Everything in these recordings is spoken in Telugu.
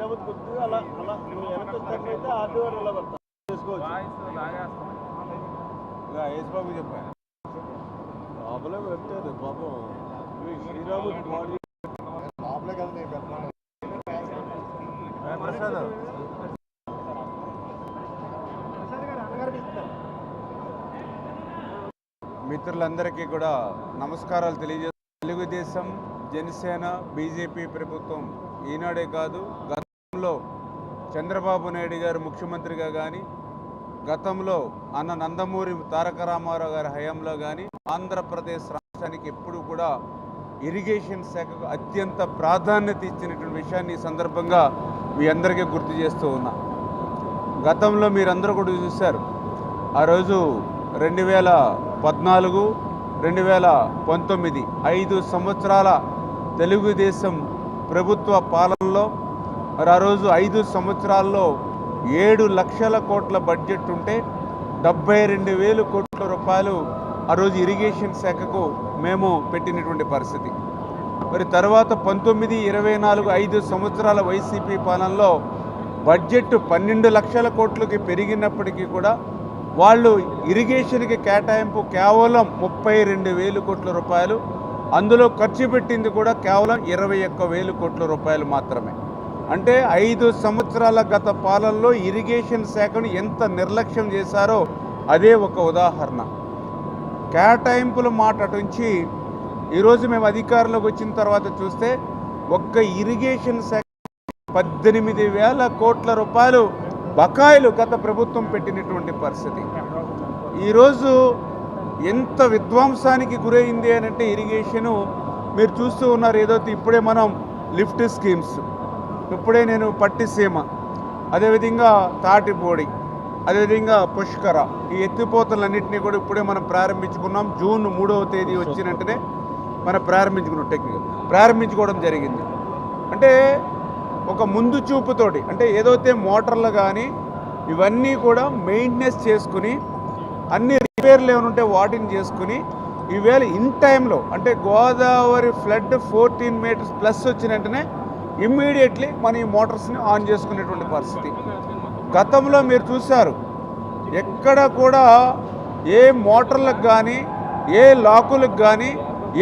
కొద్దిగా అలా అలా వెనక పడతారు. చేసుకోవచ్చు. యేసుబాబు చెప్పాను ప్రాబ్లం పెట్టారు పాపం. ఇవి శ్రీరాముడు బాడీ ప్రసాద్? మిత్రులందరికీ కూడా నమస్కారాలు తెలియజేస్తూ తెలుగుదేశం జనసేన బీజేపీ ప్రభుత్వం ఈనాడే కాదు గతంలో చంద్రబాబు నాయుడు గారు ముఖ్యమంత్రిగా కానీ గతంలో అన్న నందమూరి తారక రామారావు గారి హయాంలో కానీ ఆంధ్రప్రదేశ్ రాష్ట్రానికి ఎప్పుడు కూడా ఇరిగేషన్ శాఖకు అత్యంత ప్రాధాన్యత ఇచ్చినటువంటి విషయాన్ని ఈ సందర్భంగా మీ అందరికీ గుర్తు చేస్తూ ఉన్నా. గతంలో మీరందరూ కూడా చూశారు. ఆ రోజు రెండు వేల పద్నాలుగు రెండు వేల పంతొమ్మిది ఐదు సంవత్సరాల తెలుగుదేశం ప్రభుత్వ పాలనలో మరి ఆ రోజు ఐదు సంవత్సరాల్లో ఏడు లక్షల కోట్ల బడ్జెట్ ఉంటే డెబ్బై రెండు వేలు కోట్ల రూపాయలు ఆ రోజు ఇరిగేషన్ శాఖకు మేము పెట్టినటువంటి పరిస్థితి. మరి తర్వాత పంతొమ్మిది ఇరవై నాలుగు ఐదు సంవత్సరాల వైసీపీ పాలనలో బడ్జెట్ పన్నెండు లక్షల కోట్లకి పెరిగినప్పటికీ కూడా వాళ్ళు ఇరిగేషన్కి కేటాయింపు కేవలం ముప్పై రెండు వేలు కోట్ల రూపాయలు అందులో ఖర్చు పెట్టింది కూడా కేవలం ఇరవై ఒక్క వేలు కోట్ల రూపాయలు మాత్రమే. అంటే ఐదు సంవత్సరాల గత పాలనలో ఇరిగేషన్ శాఖను ఎంత నిర్లక్ష్యం చేశారో అదే ఒక ఉదాహరణ. కేటాయింపుల మాట అటుంచి ఈరోజు మేము అధికారంలోకి వచ్చిన తర్వాత చూస్తే ఒక్క ఇరిగేషన్ శాఖ పద్దెనిమిది వేల కోట్ల రూపాయలు బకాయిలు గత ప్రభుత్వం పెట్టినటువంటి పరిస్థితి. ఈరోజు ఎంత విధ్వంసానికి గురైంది అని అంటే ఇరిగేషను మీరు చూస్తూ ఉన్నారు ఏదో ఇప్పుడే మనం లిఫ్ట్ స్కీమ్స్. ఇప్పుడే నేను పట్టిసీమ అదేవిధంగా తాటిపూడి అదేవిధంగా పుష్కర. ఈ ఎత్తిపోతలన్నింటినీ కూడా ఇప్పుడే మనం ప్రారంభించుకున్నాం. జూన్ మూడవ తేదీ వచ్చిన వెంటనే మనం ప్రారంభించుకున్నాం టెక్నికల్ ప్రారంభించుకోవడం జరిగింది. అంటే ఒక ముందు చూపుతోటి అంటే ఏదైతే మోటార్లు కానీ ఇవన్నీ కూడా మెయింటెనెన్స్ చేసుకుని అన్ని రిపేర్లు ఏమైనా ఉంటే వాటిని చేసుకుని ఈవేళ ఇన్ టైంలో అంటే Godavari flood fourteen meters plus వచ్చిన వెంటనే ఇమ్మీడియట్లీ మన ఈ మోటార్స్ని ఆన్ చేసుకునేటువంటి పరిస్థితి. గతంలో మీరు చూశారు ఎక్కడ కూడా ఏ మోటార్లకు కానీ ఏ లాకులకు కానీ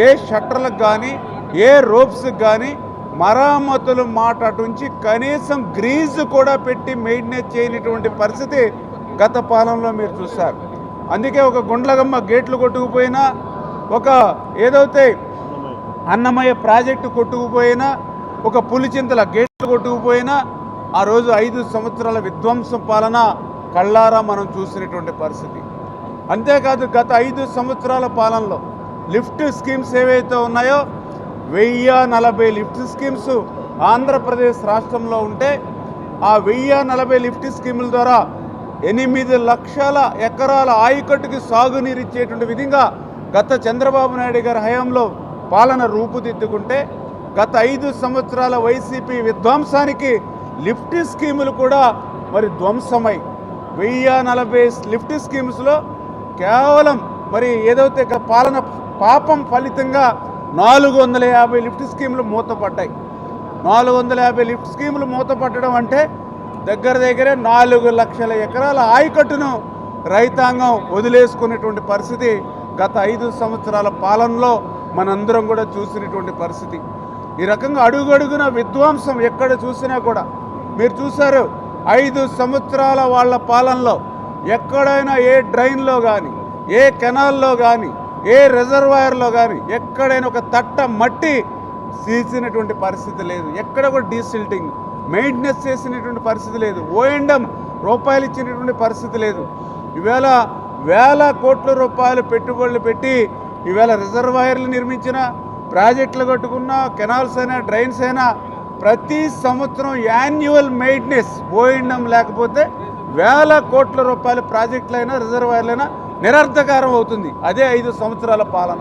ఏ షట్టర్లకు కానీ ఏ రోప్స్కి కానీ మరామతులు మాట అటుంచి కనీసం గ్రీజు కూడా పెట్టి మెయింటెనెన్స్ చేయనటువంటి పరిస్థితి గత పాలనలో మీరు చూశారు. అందుకే ఒక గుండ్లగమ్మ గేట్లు కొట్టుకుపోయినా ఒక ఏదైతే అన్నమయ్య ప్రాజెక్టు కొట్టుకుపోయినా ఒక పులిచింతల గేట్లు కొట్టుకుపోయినా ఆ రోజు ఐదు సంవత్సరాల విధ్వంసం పాలన కళ్ళారా మనం చూసినటువంటి పరిస్థితి. అంతేకాదు గత ఐదు సంవత్సరాల పాలనలో లిఫ్ట్ స్కీమ్స్ ఏవైతే ఉన్నాయో వెయ్యి నలభై లిఫ్ట్ స్కీమ్స్ ఆంధ్రప్రదేశ్ రాష్ట్రంలో ఉంటే ఆ వెయ్యి నలభై లిఫ్ట్ స్కీముల ద్వారా ఎనిమిది లక్షల ఎకరాల ఆయకట్టుకి సాగునీరు ఇచ్చేటువంటి విధంగా గత చంద్రబాబు నాయుడు గారి హయాంలో పాలన రూపుదిద్దుకుంటే గత ఐదు సంవత్సరాల వైసీపీ విధ్వంసానికి లిఫ్ట్ స్కీములు కూడా మరి ధ్వంసమై వెయ్యి నలభై లిఫ్ట్ స్కీమ్స్లో కేవలం మరి ఏదైతే పాలన పాపం ఫలితంగా నాలుగు వందల యాభై లిఫ్ట్ స్కీములు మూతపడ్డాయి. నాలుగు వందల యాభై లిఫ్ట్ స్కీములు మూతపట్టడం అంటే దగ్గర దగ్గరే నాలుగు లక్షల ఎకరాల ఆయకట్టును రైతాంగం వదిలేసుకునేటువంటి పరిస్థితి గత ఐదు సంవత్సరాల పాలనలో మనందరం కూడా చూసినటువంటి పరిస్థితి. ఈ రకంగా అడుగడుగున విధ్వంసం ఎక్కడ చూసినా కూడా. మీరు చూశారు ఐదు సంవత్సరాల వాళ్ళ పాలనలో ఎక్కడైనా ఏ డ్రైన్లో కానీ ఏ కెనాల్లో కానీ ఏ రిజర్వాయర్లో కానీ ఎక్కడైనా ఒక తట్ట మట్టి తీసినటువంటి పరిస్థితి లేదు. ఎక్కడ కూడా డీసిల్టింగ్ మెయింటెనెన్స్ చేసినటువంటి పరిస్థితి లేదు. ఓఎండం రూపాయలు ఇచ్చినటువంటి పరిస్థితి లేదు. ఈవేళ వేల కోట్ల రూపాయలు పెట్టుబడులు పెట్టి ఈవేళ రిజర్వాయర్లు నిర్మించిన ప్రాజెక్టులు కట్టుకున్న కెనాల్స్ అయినా డ్రైన్స్ అయినా ప్రతి సంవత్సరం యాన్యువల్ మెయింటెనెన్స్ పోయిండం లేకపోతే వేల కోట్ల రూపాయల ప్రాజెక్టులైనా రిజర్వాయర్లైనా నిరర్థకారం అవుతుంది. అదే ఐదు సంవత్సరాల పాలన.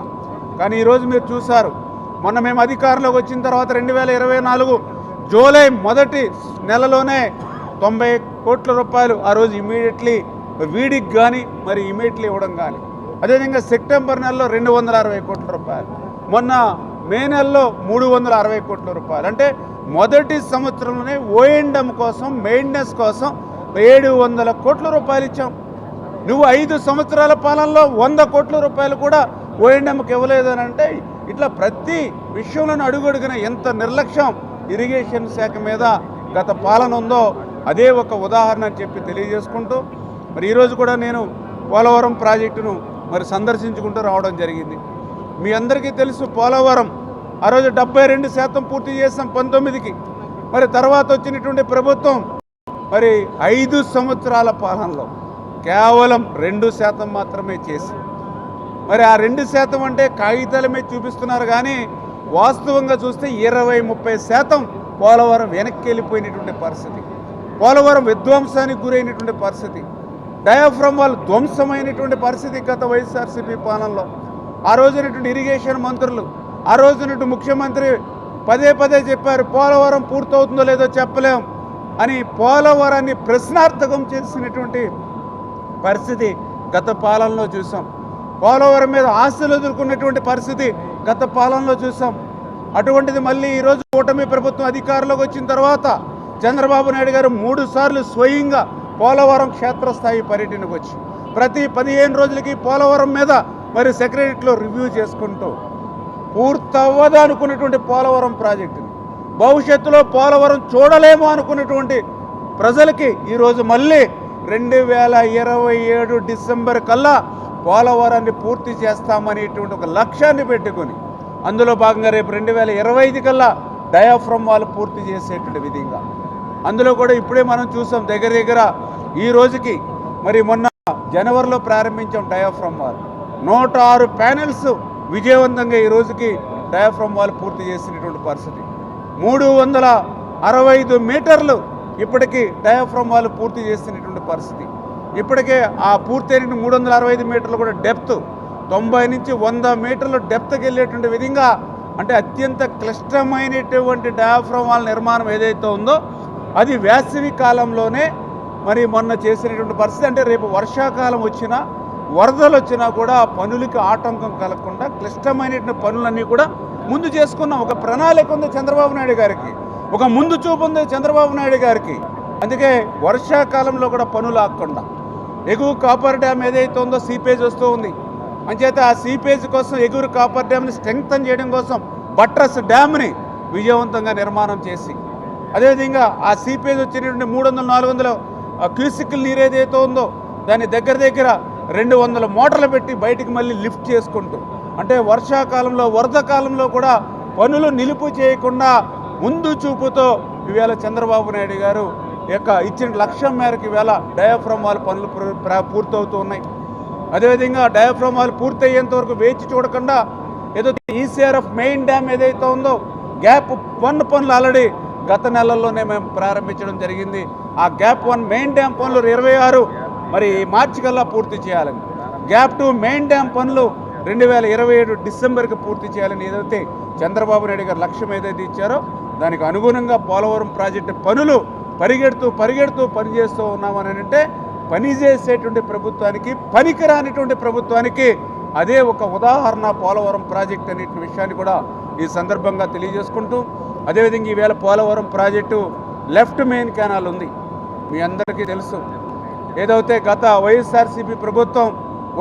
కానీ ఈరోజు మీరు చూశారు మొన్న మేము అధికారంలోకి వచ్చిన తర్వాత రెండు వేల ఇరవై నాలుగు జూలై మొదటి నెలలోనే తొంభై కోట్ల రూపాయలు ఆ రోజు ఇమీడియట్లీ వీడికి కానీ మరి ఇమీడియట్లీ ఇవ్వడం కానీ అదేవిధంగా సెప్టెంబర్ నెలలో రెండు వందల అరవై కోట్ల రూపాయలు. మొన్న మే నెలలో మూడు వందల అరవై కోట్ల రూపాయలు. అంటే మొదటి సంవత్సరంలోనే ఓఎండం కోసం మెయింటెనెన్స్ కోసం ఏడు వందల కోట్ల రూపాయలు ఇచ్చాం. నువ్వు ఐదు సంవత్సరాల పాలనలో వంద కోట్ల రూపాయలు కూడా ఓఎండంకి ఇవ్వలేదని అంటే ఇట్లా ప్రతి విషయంలోనూ అడుగడుగున ఎంత నిర్లక్ష్యం ఇరిగేషన్ శాఖ మీద గత పాలన ఉందో అదే ఒక ఉదాహరణ అని చెప్పి తెలియజేసుకుంటూ మరి ఈరోజు కూడా నేను పోలవరం ప్రాజెక్టును మరి సందర్శించుకుంటూ రావడం జరిగింది. మీ అందరికీ తెలుసు పోలవరం. ఆ రోజు డెబ్బై రెండు శాతం పూర్తి చేసాం పంతొమ్మిదికి. మరి తర్వాత వచ్చినటువంటి ప్రభుత్వం మరి ఐదు సంవత్సరాల పాలనలో కేవలం రెండు శాతం మాత్రమే చేసి మరి ఆ రెండు శాతం అంటే కాగితాల మీద చూపిస్తున్నారు కానీ వాస్తవంగా చూస్తే ఇరవై ముప్పై శాతం పోలవరం వెనక్కి వెళ్ళిపోయినటువంటి పరిస్థితి. పోలవరం విధ్వంసానికి గురైనటువంటి పరిస్థితి. డయాఫ్రమ్ వాళ్ళు ధ్వంసమైనటువంటి పరిస్థితి గత వైఎస్ఆర్సీపీ పాలనలో. ఆ రోజునటువంటి ఇరిగేషన్ మంత్రులు ఆ రోజునటువంటి ముఖ్యమంత్రి పదే పదే చెప్పారు పోలవరం పూర్తవుతుందో లేదో చెప్పలేం అని పోలవరాన్ని ప్రశ్నార్థకం చేసినటువంటి పరిస్థితి గత పాలనలో చూసాం. పోలవరం మీద ఆస్తులు ఎదుర్కొన్నటువంటి పరిస్థితి గత పాలనలో చూసాం. అటువంటిది మళ్ళీ ఈరోజు కూటమి ప్రభుత్వం అధికారంలోకి వచ్చిన తర్వాత చంద్రబాబు నాయుడు గారు మూడు సార్లు స్వయంగా పోలవరం క్షేత్రస్థాయి పర్యటనకు వచ్చి ప్రతి పదిహేను రోజులకి పోలవరం మీద మరి సెక్రటరీలో రివ్యూ చేసుకుంటూ పూర్తవ్వదు అనుకున్నటువంటి పోలవరం ప్రాజెక్టుని. భవిష్యత్తులో పోలవరం చూడలేము అనుకున్నటువంటి ప్రజలకి ఈరోజు మళ్ళీ రెండు వేల ఇరవై ఏడు డిసెంబర్ కల్లా పోలవరాన్ని పూర్తి చేస్తామనేటువంటి ఒక లక్ష్యాన్ని పెట్టుకొని అందులో భాగంగా రేపు రెండు వేల ఇరవై ఐదు కల్లా డయాఫ్రమ్ వాళ్ళు పూర్తి చేసేటువంటి విధంగా. అందులో కూడా ఇప్పుడే మనం చూసాం దగ్గర దగ్గర ఈ రోజుకి మరి మొన్న జనవరిలో ప్రారంభించాం డయాఫ్రమ్ వాల్. నూట ఆరు ప్యానెల్స్ విజయవంతంగా ఈ రోజుకి డయాఫ్రమ్ వాల్ పూర్తి చేసినటువంటి పరిస్థితి. మూడు వందల అరవై ఐదు మీటర్లు ఇప్పటికీ డయాఫ్రమ్ వాల్ పూర్తి చేసినటువంటి పరిస్థితి. ఇప్పటికే ఆ పూర్తయిన మూడు వందల అరవై ఐదు మీటర్లు కూడా డెప్త్. తొంభై నుంచి వంద మీటర్లు డెప్త్కి వెళ్ళేటువంటి విధంగా అంటే అత్యంత క్లిష్టమైనటువంటి డయాఫ్రమ్ వాల్ నిర్మాణం ఏదైతే ఉందో అది వేసవి కాలంలోనే మరి మొన్న చేసినటువంటి పరిస్థితి. అంటే రేపు వర్షాకాలం వచ్చినా వరదలు వచ్చినా కూడా పనులకి ఆటంకం కలగకుండా క్లిష్టమైనటువంటి పనులన్నీ కూడా ముందు చేసుకున్నాం. ఒక ప్రణాళిక ఉంది చంద్రబాబు నాయుడు గారికి. ఒక ముందు చూపు ఉంది చంద్రబాబు నాయుడు గారికి. అందుకే వర్షాకాలంలో కూడా పనులు ఆగకుండా. ఎగువ కాపర్ డ్యామ్ ఏదైతే ఉందో సీపేజ్ వస్తూ ఉంది. అంచేత ఆ సీపేజ్ కోసం ఎగురు కాపర్ డ్యామ్ని స్ట్రెంగ్తన్ చేయడం కోసం బట్రస్ డ్యామ్ని విజయవంతంగా నిర్మాణం చేసి అదేవిధంగా ఆ సీపేజ్ వచ్చినటువంటి మూడు వందల నాలుగు వందల క్యూసిక్ల నీరు ఏదైతే ఉందో దాని దగ్గర దగ్గర రెండు వందల మోటార్లు పెట్టి బయటికి మళ్ళీ లిఫ్ట్ చేసుకుంటూ అంటే వర్షాకాలంలో వరద కాలంలో కూడా పనులు నిలుపు చేయకుండా ముందు చూపుతో ఇవాళ చంద్రబాబు నాయుడు గారు యొక్క ఇచ్చిన లక్ష్యం మేరకు ఇవాళ డయాఫ్రమ్ వాళ్ళ పనులు పూర్తవుతూ ఉన్నాయి. అదేవిధంగా డయాఫ్రమ్ వాళ్ళు పూర్తయ్యేంత వరకు వేచి చూడకుండా ఏదో ఈసీఆర్ఎఫ్ మెయిన్ డ్యామ్ ఏదైతే ఉందో గ్యాప్ వన్ పనులు ఆల్రెడీ గత నెలల్లోనే మేము ప్రారంభించడం జరిగింది. ఆ గ్యాప్ వన్ మెయిన్ డ్యామ్ పనులు ఇరవై ఆరు మరి మార్చి కల్లా పూర్తి చేయాలని. గ్యాప్ టు మెయిన్ డ్యామ్ పనులు రెండు వేల ఇరవై ఏడు డిసెంబర్కి పూర్తి చేయాలని ఏదైతే చంద్రబాబు నాయుడు గారు లక్ష్యం ఏదైతే ఇచ్చారో దానికి అనుగుణంగా పోలవరం ప్రాజెక్టు పనులు పరిగెడుతూ పరిగెడుతూ పనిచేస్తూ ఉన్నామని అంటే పనిచేసేటువంటి ప్రభుత్వానికి పనికిరానిటువంటి ప్రభుత్వానికి అదే ఒక ఉదాహరణ పోలవరం ప్రాజెక్ట్ అనే విషయాన్ని కూడా ఈ సందర్భంగా తెలియజేసుకుంటూ అదేవిధంగా ఈవేళ Polavaram project left main canal ఉంది. మీ అందరికీ తెలుసు. ఏదైతే గత వైఎస్ఆర్సీపీ ప్రభుత్వం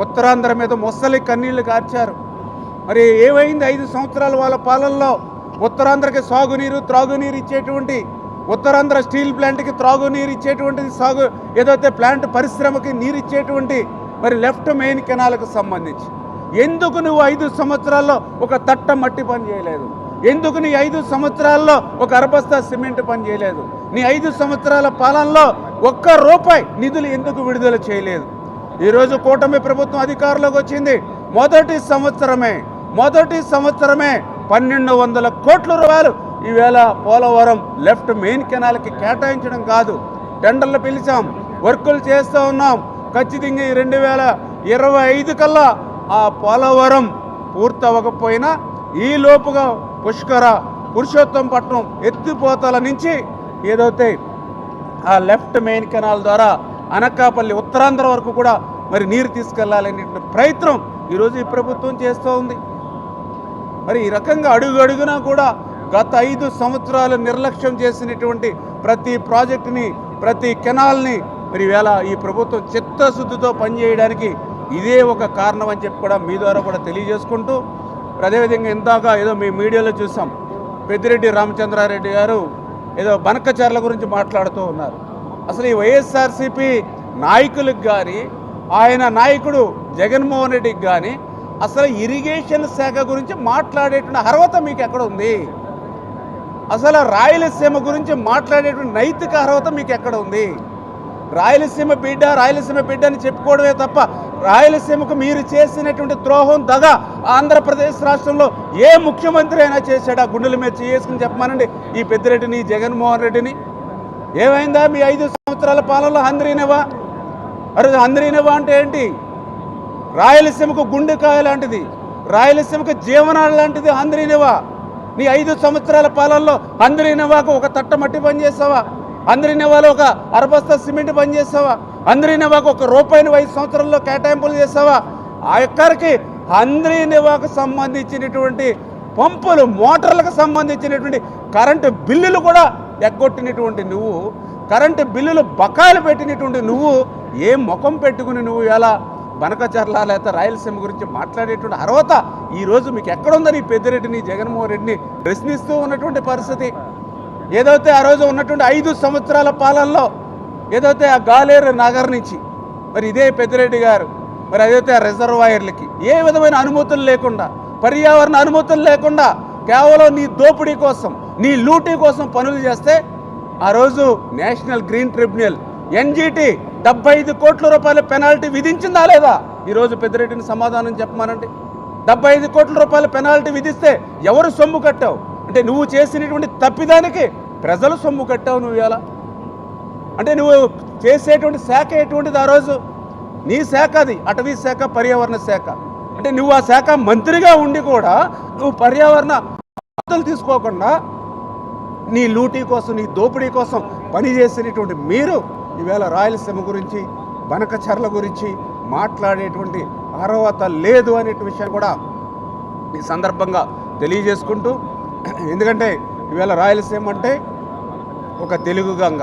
ఉత్తరాంధ్ర మీద ముసలి కన్నీళ్ళు కార్చారు మరి ఏమైంది ఐదు సంవత్సరాల వాళ్ళ పాలనలో? ఉత్తరాంధ్రకి సాగునీరు త్రాగునీరు ఇచ్చేటువంటి ఉత్తరాంధ్ర స్టీల్ ప్లాంట్కి త్రాగునీరు ఇచ్చేటువంటిది సాగు ఏదైతే ప్లాంట్ పరిశ్రమకి నీరు ఇచ్చేటువంటి మరి లెఫ్ట్ మెయిన్ కెనాలకు సంబంధించి. ఎందుకు నువ్వు ఐదు సంవత్సరాల్లో ఒక తట్ట మట్టి పని చేయలేదు? ఎందుకు నీ ఐదు సంవత్సరాల్లో ఒక అరబస్తా సిమెంట్ పని చేయలేదు? నీ ఐదు సంవత్సరాల పాలనలో ఒక్క రూపాయి నిధులు ఎందుకు విడుదల చేయలేదు? ఈరోజు కూటమి ప్రభుత్వం అధికారంలోకి వచ్చింది. మొదటి సంవత్సరమే మొదటి సంవత్సరమే పన్నెండు వందల కోట్ల రూపాయలు ఈవేళ పోలవరం లెఫ్ట్ మెయిన్ కెనాల్కి కేటాయించడం కాదు. టెండర్లు పిలిచాం వర్కులు చేస్తూ ఉన్నాం. ఖచ్చితంగా ఈ రెండు వేల ఇరవై ఐదు కల్లా ఆ పోలవరం పూర్తవ్వకపోయినా ఈ లోపుగా పుష్కర పురుషోత్తంపట్నం ఎత్తిపోతల నుంచి ఏదైతే ఆ లెఫ్ట్ మెయిన్ కెనాల్ ద్వారా అనకాపల్లి ఉత్తరాంధ్ర వరకు కూడా మరి నీరు తీసుకెళ్ళాలనే ప్రయత్నం ఈరోజు ఈ ప్రభుత్వం చేస్తూ ఉంది. మరి ఈ రకంగా అడుగు అడుగునా కూడా గత ఐదు సంవత్సరాలు నిర్లక్ష్యం చేసినటువంటి ప్రతి ప్రాజెక్టుని ప్రతి కెనాల్ని మరి వేళ ఈ ప్రభుత్వం చిత్తశుద్ధితో పనిచేయడానికి ఇదే ఒక కారణం అని చెప్పి కూడా మీ ద్వారా కూడా తెలియజేసుకుంటూ అదేవిధంగా ఇందాక ఏదో మీ మీడియాలో చూసాం. పెద్దిరెడ్డి రామచంద్రారెడ్డి గారు ఏదో బనకచర్ల గురించి మాట్లాడుతూ ఉన్నారు. అసలు ఈ వైఎస్ఆర్సీపీ నాయకులకు కానీ ఆయన నాయకుడు జగన్మోహన్ రెడ్డికి కానీ అసలు ఇరిగేషన్ శాఖ గురించి మాట్లాడేటువంటి అర్హత మీకు ఎక్కడ ఉంది? అసలు రాయలసీమ గురించి మాట్లాడేటువంటి నైతిక అర్హత మీకు ఎక్కడ ఉంది? రాయలసీమ బిడ్డ రాయలసీమ బిడ్డ అని చెప్పుకోవడమే తప్ప రాయలసీమకు మీరు చేసినటువంటి ద్రోహం దగ ఆంధ్రప్రదేశ్ రాష్ట్రంలో ఏ ముఖ్యమంత్రి అయినా చేశాడా. గుండెల మీద చేసుకుని చెప్పమానండి. ఈ పెద్దిరెడ్డిని జగన్మోహన్ రెడ్డిని. ఏమైందా? మీ ఐదు సంవత్సరాల పాలనలో హంద్రీనేవా అరే హంద్రీనేవా అంటే ఏంటి? రాయలసీమకు గుండెకాయ లాంటిది. రాయలసీమకు జీవనాలు లాంటిది హంద్రీనేవా నీ ఐదు సంవత్సరాల పాలనలో అందరినవాకు ఒక తట్ట మట్టి పని చేసావా ఒక అరబస్తా సిమెంట్ పనిచేస్తావా? అందరి అందరినేవాకు ఒక రూపాయిని ఐదు సంవత్సరాల్లో కేటాయింపులు చేసావా? ఆ యొక్కరికి అందరినేవాకు సంబంధించినటువంటి పంపులు మోటార్లకు సంబంధించినటువంటి కరెంటు బిల్లులు కూడా ఎగ్గొట్టినటువంటి నువ్వు కరెంటు బిల్లులు బకాయిలు పెట్టినటువంటి నువ్వు ఏ ముఖం పెట్టుకుని నువ్వు ఎలా బనకచర్ల లేకపోతే రాయలసీమ గురించి మాట్లాడేటువంటి అర్హత ఈరోజు మీకు ఎక్కడుందని ఈ పెద్దిరెడ్డిని జగన్మోహన్ రెడ్డిని ప్రశ్నిస్తూ ఉన్నటువంటి పరిస్థితి. ఏదైతే ఆ రోజు ఉన్నటువంటి ఐదు సంవత్సరాల పాలనలో ఏదైతే ఆ గాలేరు నగర్ నుంచి మరి ఇదే పెద్దిరెడ్డి గారు మరి అదైతే ఆ రిజర్వాయర్లకి ఏ విధమైన అనుమతులు లేకుండా పర్యావరణ అనుమతులు లేకుండా కేవలం నీ దోపిడీ కోసం నీ లూటీ కోసం పనులు చేస్తే ఆ రోజు నేషనల్ గ్రీన్ ట్రిబ్యునల్ ఎన్జీటీ డెబ్బై ఐదు కోట్ల రూపాయల పెనాల్టీ విధించిందా లేదా? ఈరోజు పెద్దిరెడ్డిని సమాధానం చెప్పమానండి. డెబ్బై ఐదు కోట్ల రూపాయల పెనాల్టీ విధిస్తే ఎవరు సొమ్ము కట్టావు? అంటే నువ్వు చేసినటువంటి తప్పిదానికి ప్రజలు సొమ్ము కట్టావు నువ్వు ఎలా అంటే నువ్వు చేసేటువంటి శాఖ ఎటువంటిది ఆ రోజు? నీ శాఖ అది అటవీ శాఖ పర్యావరణ శాఖ. అంటే నువ్వు ఆ శాఖ మంత్రిగా ఉండి కూడా నువ్వు పర్యావరణ బాధ్యతలు తీసుకోకుండా నీ లూటీ కోసం నీ దోపిడీ కోసం పనిచేసినటువంటి మీరు ఈవేళ రాయలసీమ గురించి బనకచర్ల గురించి మాట్లాడేటువంటి అర్హత లేదు అనే విషయాన్ని కూడా ఈ సందర్భంగా తెలియజేసుకుంటూ ఎందుకంటే ఈవేళ రాయలసీమ అంటే ఒక తెలుగు గంగ.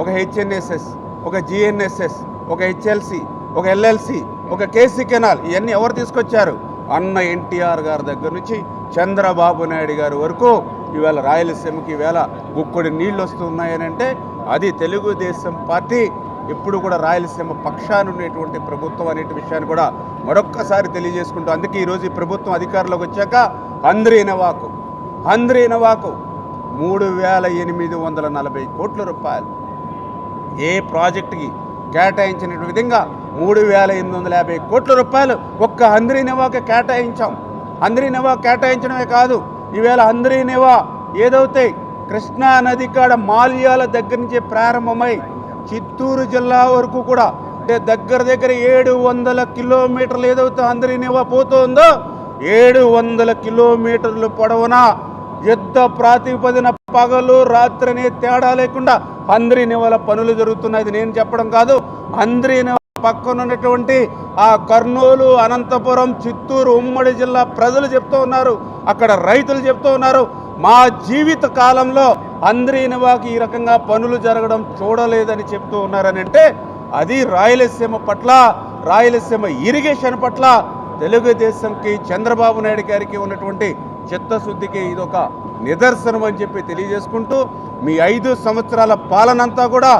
ఒక హెచ్ఎన్ఎస్ఎస్ ఒక జిఎన్ఎస్ఎస్ ఒక హెచ్ఎల్సి ఒక ఎల్ఎల్సి ఒక కేసీ కెనాల్ ఇవన్నీ ఎవరు తీసుకొచ్చారు? అన్న ఎన్టీఆర్ గారి దగ్గర నుంచి చంద్రబాబు నాయుడు గారి వరకు ఈవేళ రాయలసీమకి ఈవేళ ముక్కుడి నీళ్ళు వస్తున్నాయని అంటే అది తెలుగుదేశం పార్టీ ఎప్పుడు కూడా రాయలసీమ పక్షాన ఉండేటువంటి ప్రభుత్వం అనే విషయాన్ని కూడా మరొక్కసారి తెలియజేసుకుంటూ అందుకే ఈరోజు ఈ ప్రభుత్వం అధికారంలోకి వచ్చాక అంద్రీనవాకు అంద్రీనవాకు మూడు వేల ఎనిమిది వందల నలభై కోట్ల రూపాయలు. ఏ ప్రాజెక్టుకి కేటాయించిన విధంగా మూడు వేల ఎనిమిది వందల యాభై కోట్ల రూపాయలు ఒక్క అంద్రీనివాకి కేటాయించాం. అంద్రీనివా కేటాయించడమే కాదు ఈవేళ అంద్రీనివా ఏదైతే కృష్ణా నది కాడ మాల్యాల దగ్గర నుంచి ప్రారంభమై చిత్తూరు జిల్లా వరకు కూడా అంటే దగ్గర దగ్గర ఏడు వందల కిలోమీటర్లు ఏదైతే నివా పోతుందో ఏడు వందల కిలోమీటర్లు పొడవునా యుద్ధ ప్రాతిపదిన పగలు రాత్రి అనే తేడా లేకుండా అందరి నివల పనులు జరుగుతున్నాయి. నేను చెప్పడం కాదు. అందరి పక్కన ఉన్నటువంటి ఆ కర్నూలు అనంతపురం చిత్తూరు ఉమ్మడి జిల్లా ప్రజలు చెప్తూ ఉన్నారు. అక్కడ రైతులు చెప్తూ ఉన్నారు. మా జీవిత కాలంలో అందరి నివాకి ఈ రకంగా పనులు జరగడం చూడలేదని చెప్తూ ఉన్నారని అంటే అది రాయలసీమ పట్ల రాయలసీమ ఇరిగేషన్ పట్ల తెలుగుదేశంకి చంద్రబాబు నాయుడు గారికి ఉన్నటువంటి చిత్తశుద్ధికి ఇదొక నిదర్శనం అని చెప్పి తెలియజేసుకుంటూ మీ ఐదు సంవత్సరాల పాలనంతా కూడా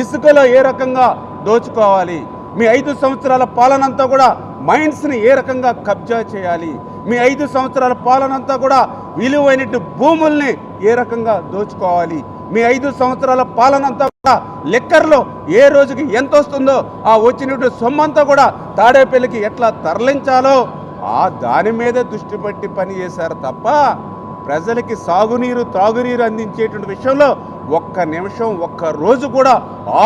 ఇసుకలో ఏ రకంగా దోచుకోవాలి? మీ ఐదు సంవత్సరాల పాలనంతా కూడా మైండ్స్ని ఏ రకంగా కబ్జా చేయాలి? మీ ఐదు సంవత్సరాల పాలనంతా కూడా విలువైన భూముల్ని ఏ రకంగా దోచుకోవాలి? మీ ఐదు సంవత్సరాల పాలనంతా కూడా లెక్కర్లో ఏ రోజుకి ఎంత వస్తుందో ఆ వచ్చినటువంటి సొమ్మంతా కూడా తాడేపల్లికి ఎట్లా తరలించాలో ఆ దాని మీదే దృష్టి పెట్టి పని చేశారు తప్ప ప్రజలకి సాగునీరు త్రాగునీరు అందించేటువంటి విషయంలో ఒక్క నిమిషం ఒక్క రోజు కూడా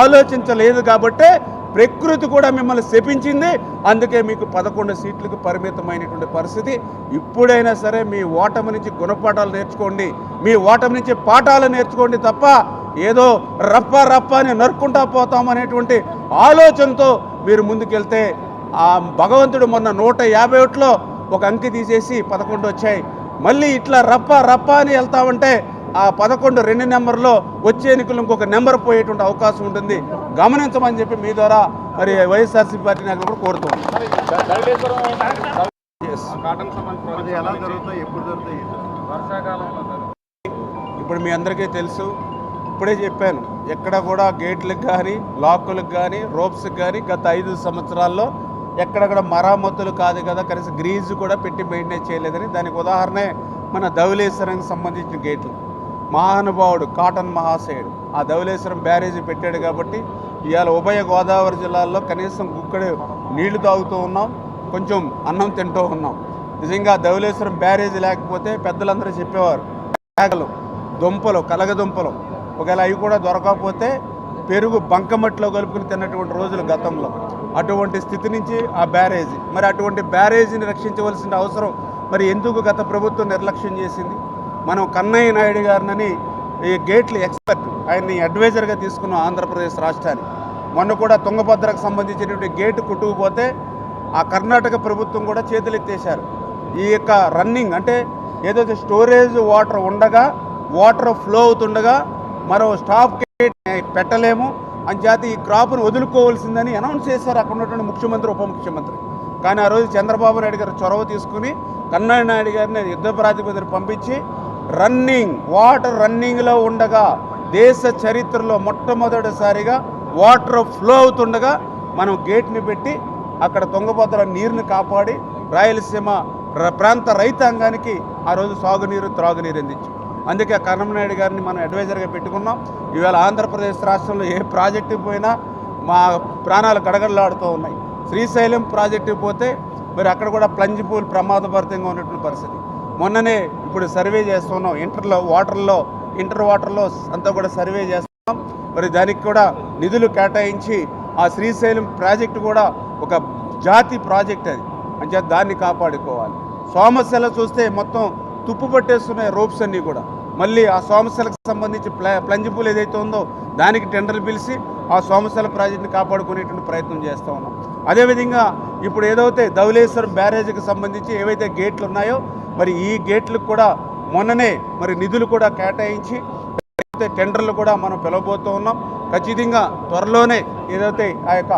ఆలోచించలేదు కాబట్టే ప్రకృతి కూడా మిమ్మల్ని శపించింది. అందుకే మీకు పదకొండు సీట్లకు పరిమితమైనటువంటి పరిస్థితి. ఇప్పుడైనా సరే మీ ఓటమి నుంచి గుణపాఠాలు నేర్చుకోండి. మీ ఓటమి నుంచి పాఠాలు నేర్చుకోండి తప్ప ఏదో రప్ప రప్ప అని నరుక్కుంటా పోతాం అనేటువంటి ఆలోచనతో మీరు ముందుకెళ్తే ఆ భగవంతుడు మొన్న నూట యాభై ఒకటిలో ఒక అంకి తీసేసి పదకొండు వచ్చాయి. మళ్ళీ ఇట్లా రప్ప రప్ప అని వెళ్తామంటే ఆ పదకొండు రెండు నెంబర్లో వచ్చే ఎన్నికలు ఇంకొక నెంబర్ పోయేటువంటి అవకాశం ఉంటుంది. గమనించమని చెప్పి మీ ద్వారా మరి వైఎస్ఆర్సీపీ పార్టీ నాయకులు కూడా కోరుతున్నాం. ఇప్పుడు మీ అందరికీ తెలుసు ఇప్పుడే చెప్పాను ఎక్కడ కూడా గేట్లకు కానీ లాక్కులకు కానీ రోప్స్కి కానీ గత ఐదు సంవత్సరాల్లో ఎక్కడ కూడా మరామతులు కాదు కదా కనీసం గ్రీజు కూడా పెట్టి మెయింటైన్ చేయలేదని. దానికి ఉదాహరణే మన ధవలేశ్వరంకి సంబంధించిన గేట్లు. మహానుభావుడు కాటన్ మహాశయుడు. ఆ ధవలేశ్వరం బ్యారేజీ పెట్టాడు కాబట్టి ఇవాళ ఉభయ గోదావరి జిల్లాల్లో కనీసం గుక్కడి నీళ్ళు తాగుతూ ఉన్నాం కొంచెం అన్నం తింటూ ఉన్నాం. నిజంగా ధవలేశ్వరం బ్యారేజీ లేకపోతే పెద్దలందరూ చెప్పేవారు శాఖలు దుంపలు కలగదుంపలు. ఒకవేళ అవి కూడా దొరకకపోతే పెరుగు బంకమట్టిలో కలుపుకుని తిన్నటువంటి రోజులు గతంలో. అటువంటి స్థితి నుంచి ఆ బ్యారేజ్. మరి అటువంటి బ్యారేజీని రక్షించవలసిన అవసరం మరి ఎందుకు గత ప్రభుత్వం నిర్లక్ష్యం చేసింది? మనం కన్నయ్య నాయుడు గారినని ఈ గేట్ల ఎక్స్పర్ట్ ఆయన్ని అడ్వైజర్గా తీసుకున్నాం ఆంధ్రప్రదేశ్ రాష్ట్రాన్ని. మొన్న కూడా తుంగభద్రకు సంబంధించినటువంటి గేటు కుట్టుకుపోతే ఆ కర్ణాటక ప్రభుత్వం కూడా చేతులెత్తేశారు. ఈ యొక్క రన్నింగ్ అంటే ఏదైతే స్టోరేజ్ వాటర్ ఉండగా వాటర్ ఫ్లో అవుతుండగా మరో స్టాప్ గేట్ పెట్టలేము. అని చేత ఈ క్రాప్ను వదులుకోవాల్సిందని అనౌన్స్ చేశారు అక్కడ ఉన్నటువంటి ముఖ్యమంత్రి ఉప ముఖ్యమంత్రి. కానీ ఆ రోజు చంద్రబాబు నాయుడు గారు చొరవ తీసుకుని కన్నాడు నాయుడు గారిని యుద్ధ ప్రాతిపదికన పంపించి రన్నింగ్ వాటర్ రన్నింగ్లో ఉండగా దేశ చరిత్రలో మొట్టమొదటిసారిగా వాటర్ ఫ్లో అవుతుండగా మనం గేట్ని పెట్టి అక్కడ తుంగభద్ర నీరుని కాపాడి రాయలసీమ ప్రాంత రైతాంగానికి ఆ రోజు సాగునీరు త్రాగునీరు అందించాం. అందుకే కరణంనాయుడు గారిని మనం అడ్వైజర్గా పెట్టుకున్నాం. ఇవాళ ఆంధ్రప్రదేశ్ రాష్ట్రంలో ఏ ప్రాజెక్టు పోయినా మా ప్రాణాలు గడగడలాడుతూ ఉన్నాయి. శ్రీశైలం ప్రాజెక్టు పోతే మరి అక్కడ కూడా ప్లంజ్ పూల్ ప్రమాదభరితంగా ఉన్నటువంటి పరిస్థితి. మొన్ననే ఇప్పుడు సర్వే చేస్తున్నాం. ఇంటర్లో వాటర్లో ఇంటర్ వాటర్లో అంతా కూడా సర్వే చేస్తున్నాం. మరి దానికి కూడా నిధులు కేటాయించి ఆ శ్రీశైలం ప్రాజెక్టు కూడా ఒక జాతి ప్రాజెక్ట్ అది. అంటే దాన్ని కాపాడుకోవాలి. సోమశిల చూస్తే మొత్తం తుప్పు పట్టేస్తున్నాయి రోప్స్ అన్నీ కూడా. మళ్ళీ ఆ సోమశలకు సంబంధించి ప్ల ప్లంజ్ పూల్ ఏదైతే ఉందో దానికి టెండర్లు పిలిచి ఆ సోమశల ప్రాజెక్టుని కాపాడుకునేటువంటి ప్రయత్నం చేస్తూ ఉన్నాం. అదేవిధంగా ఇప్పుడు ఏదైతే ధవళేశ్వరం బ్యారేజీకి సంబంధించి ఏవైతే గేట్లు ఉన్నాయో మరి ఈ గేట్లకు కూడా మొన్ననే మరి నిధులు కూడా కేటాయించి టెండర్లు కూడా మనం పిలవబోతూ ఉన్నాం. ఖచ్చితంగా త్వరలోనే ఏదైతే ఆ యొక్క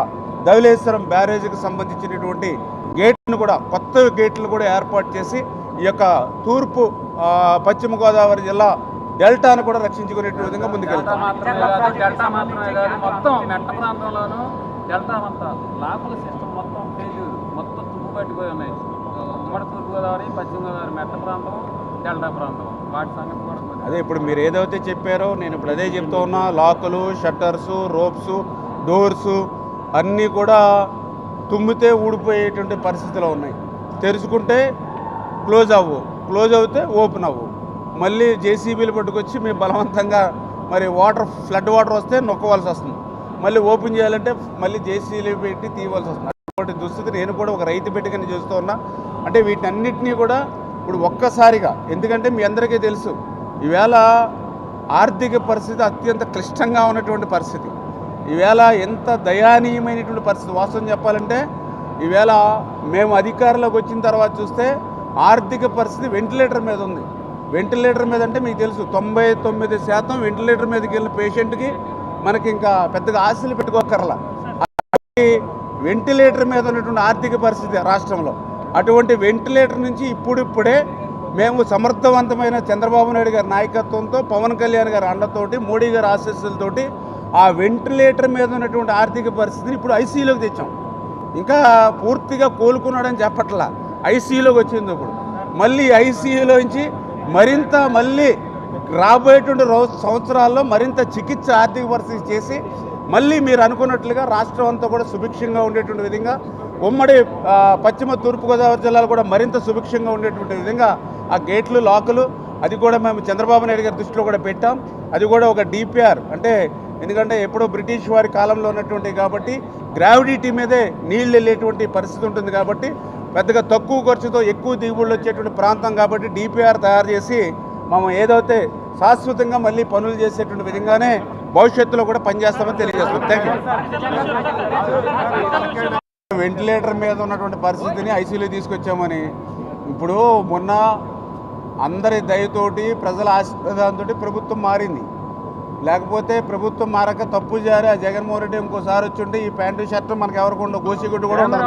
ధవలేశ్వరం బ్యారేజీకి సంబంధించినటువంటి గేట్ను కూడా కొత్త గేట్లు కూడా ఏర్పాటు చేసి ఈ యొక్క తూర్పు ఆ, పశ్చిమ గోదావరి జిల్లా డెల్టాను కూడా రక్షించుకునే విధంగా ముందుకెళ్తాం. మొత్తం మెట్ట ప్రాంతంలోను డెల్టా అంతా లోపల సిస్టమ్ మొత్తం ఫెయిల్యూర్ మొత్తం తుప్పు పట్టిపోయి ఉన్నాయి. ఉమ్మడి తూర్పు గోదావరి పశ్చిమ గోదావరి మెట్ట ప్రాంతం డెల్టా ప్రాంతం వాటి సంగతి కూడా కొద్దిగా అదే ఇప్పుడు మీరు ఏదైతే చెప్పారో నేను ఇప్పుడు అదే చెప్తూ ఉన్నా లాకులు షట్టర్సు రోప్స్ డోర్సు అన్నీ కూడా తుమ్మితే ఊడిపోయేటువంటి పరిస్థితిలో ఉన్నాయి. తెరుచుకుంటే క్లోజ్ అవ్వు. క్లోజ్ అవుతే ఓపెన్ అవ్వు. మళ్ళీ జేసీబీలు పట్టుకొచ్చి మేము బలవంతంగా మరి వాటర్ ఫ్లడ్ వాటర్ వస్తే నొక్కవలసి వస్తుంది. మళ్ళీ ఓపెన్ చేయాలంటే మళ్ళీ జేసీబీలు పెట్టి తీయవలసి వస్తుంది. అటువంటి దుస్థితి నేను కూడా ఒక రైతు పెట్టుకుని చూస్తూ ఉన్నా. అంటే వీటన్నిటినీ కూడా ఇప్పుడు ఒక్కసారిగా ఎందుకంటే మీ అందరికీ తెలుసు ఈవేళ ఆర్థిక పరిస్థితి అత్యంత క్లిష్టంగా ఉన్నటువంటి పరిస్థితి. ఈవేళ ఎంత దయానీయమైనటువంటి పరిస్థితి వాస్తవం చెప్పాలంటే ఈవేళ మేము అధికారంలోకి వచ్చిన తర్వాత చూస్తే ఆర్థిక పరిస్థితి వెంటిలేటర్ మీద ఉంది. వెంటిలేటర్ మీద అంటే మీకు తెలుసు తొంభై తొమ్మిది శాతం వెంటిలేటర్ మీదకి వెళ్ళిన పేషెంట్కి మనకి ఇంకా పెద్దగా ఆశలు పెట్టుకోకర్లా వెంటిలేటర్ మీద ఉన్నటువంటి ఆర్థిక పరిస్థితి రాష్ట్రంలో. అటువంటి వెంటిలేటర్ నుంచి ఇప్పుడిప్పుడే మేము సమర్థవంతమైన చంద్రబాబు నాయుడు గారి నాయకత్వంతో పవన్ కళ్యాణ్ గారి అండతోటి మోడీ గారి ఆశీస్సులతోటి ఆ వెంటిలేటర్ మీద ఉన్నటువంటి ఆర్థిక పరిస్థితిని ఇప్పుడు ఐసీయూలోకి తెచ్చాం. ఇంకా పూర్తిగా కోలుకున్నాడని చెప్పట్లా. ఐసీయూలోకి వచ్చింది ఇప్పుడు. మళ్ళీ ఐసీయూలోంచి మరింత మళ్ళీ రాబోయేటువంటి సంవత్సరాల్లో మరింత చికిత్స ఆర్థిక పరిస్థితి చేసి మళ్ళీ మీరు అనుకున్నట్లుగా రాష్ట్రం అంతా కూడా సుభిక్షంగా ఉండేటువంటి విధంగా ఉమ్మడి పశ్చిమ తూర్పుగోదావరి జిల్లాలు కూడా మరింత సుభిక్షంగా ఉండేటువంటి విధంగా ఆ గేట్లు లాకులు అది కూడా మేము చంద్రబాబు నాయుడు గారి దృష్టిలో కూడా పెట్టాం. అది కూడా ఒక డిపిఆర్ అంటే ఎందుకంటే ఎప్పుడో బ్రిటిష్ వారి కాలంలో ఉన్నటువంటి కాబట్టి గ్రావిడిటీ మీదే నీళ్ళు వెళ్ళేటువంటి పరిస్థితి ఉంటుంది కాబట్టి పెద్దగా తక్కువ ఖర్చుతో ఎక్కువ దిగుబడులు వచ్చేటువంటి ప్రాంతం కాబట్టి డిపిఆర్ తయారు చేసి మనం ఏదైతే శాశ్వతంగా మళ్ళీ పనులు చేసేటువంటి విధంగానే భవిష్యత్తులో కూడా పనిచేస్తామని తెలియజేస్తాం థ్యాంక్ యూ వెంటిలేటర్ మీద ఉన్నటువంటి పరిస్థితిని ఐసీయూలో తీసుకొచ్చామని. ఇప్పుడు మొన్న అందరి దయతోటి ప్రజల ఆశీర్వాదంతో ప్రభుత్వం మారింది. లేకపోతే ప్రభుత్వం మారక తప్పు జారి ఆ జగన్మోహన్ రెడ్డి ఇంకోసారి వచ్చుంటే ఈ ప్యాంటు షర్ట్ మనకి ఎవరికి ఉండవు. గోసిగుడ్డు కూడా ఉండదు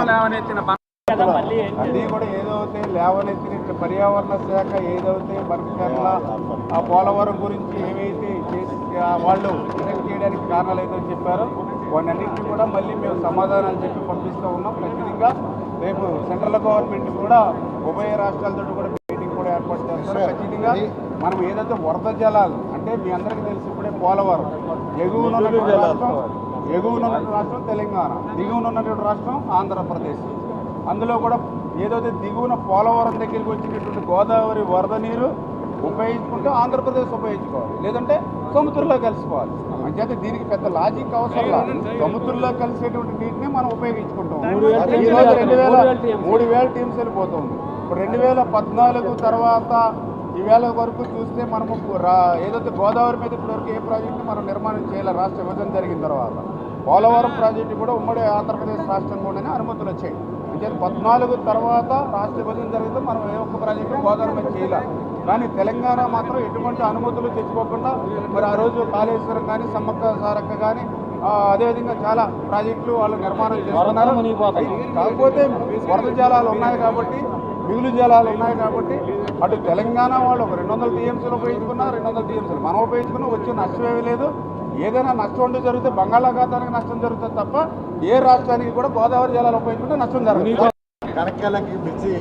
అన్నీ కూడా ఏదైతే లేవనెత్తిన పర్యావరణ శాఖ ఏదైతే బనకర్ల ఆ పోలవరం గురించి ఏవైతే చేసి ఆ వాళ్ళు వెనక్కి చేయడానికి కారణాలు ఏదో చెప్పారో. వాటన్నింటినీ కూడా మళ్ళీ మేము సమాధానాలు చెప్పి పంపిస్తూ ఉన్నాం. ఖచ్చితంగా రేపు సెంట్రల్ గవర్నమెంట్ కూడా ఉభయ రాష్ట్రాలతో కూడా మీటింగ్ కూడా ఏర్పాటు చేస్తారు. ఖచ్చితంగా మనం ఏదైతే వరద జలాలు అంటే మీ అందరికీ తెలిసి ఇప్పుడే పోలవరం. ఎగువన ఉన్నటువంటి రాష్ట్రం ఎగువన ఉన్నటువంటి రాష్ట్రం తెలంగాణ. దిగువన ఉన్నటువంటి రాష్ట్రం ఆంధ్రప్రదేశ్. అందులో కూడా ఏదైతే దిగువన పోలవరం దగ్గరికి వచ్చినటువంటి గోదావరి వరద నీరు ఉపయోగించుకుంటే ఆంధ్రప్రదేశ్ ఉపయోగించుకోవాలి. లేదంటే సముద్రంలో కలిసిపోవాలి. అంచేత దీనికి పెద్ద లాజిక్ అవసరం లేదు. సముద్రంలో కలిసేటువంటి నీటిని మనం ఉపయోగించుకుంటాం. రెండు వేల మూడు వేల టీమ్స్ వెళ్ళిపోతుంది. ఇప్పుడు రెండు వేల పద్నాలుగు తర్వాత ఈవేళ వరకు చూస్తే మనము ఏదైతే గోదావరి మీద ఇప్పటివరకు ఏ ప్రాజెక్టు మనం నిర్మాణం చేయాలి రాష్ట్ర విభజన జరిగిన తర్వాత పోలవరం ప్రాజెక్టు కూడా ఉమ్మడి ఆంధ్రప్రదేశ్ రాష్ట్రం కూడానే అనుమతులు వచ్చాయి. అంటే పద్నాలుగు తర్వాత రాష్ట్ర విభజన జరిగితే మనం ఏ ఒక్క ప్రాజెక్టు గోదావరి మీద చేయాలి. కానీ తెలంగాణ మాత్రం ఎటువంటి అనుమతులు తెచ్చుకోకుండా మరి ఆ రోజు కాళేశ్వరం కానీ సమ్మక్క సారక్క కానీ అదేవిధంగా చాలా ప్రాజెక్టులు వాళ్ళు నిర్మాణం చేస్తున్నారు. కాకపోతే వరద జలాలు ఉన్నాయి కాబట్టి మిగులు జలాలు ఉన్నాయి కాబట్టి అటు తెలంగాణ వాళ్ళు ఒక రెండు వందల టీఎంసీలు ఉపయోగించుకున్నా రెండు వందల టీఎంసీలు. మనం ఉపయోగించుకున్నా వచ్చే నష్టం ఏమీ లేదు. ఏదైనా నష్టం ఉంటే జరిగితే బంగాళాఖాతానికి నష్టం జరుగుతుంది తప్ప ఏ రాష్ట్రానికి కూడా గోదావరి జిల్లాలో ఉపయోగించుకుంటే నష్టం జరగదు. కనకాలకి మించి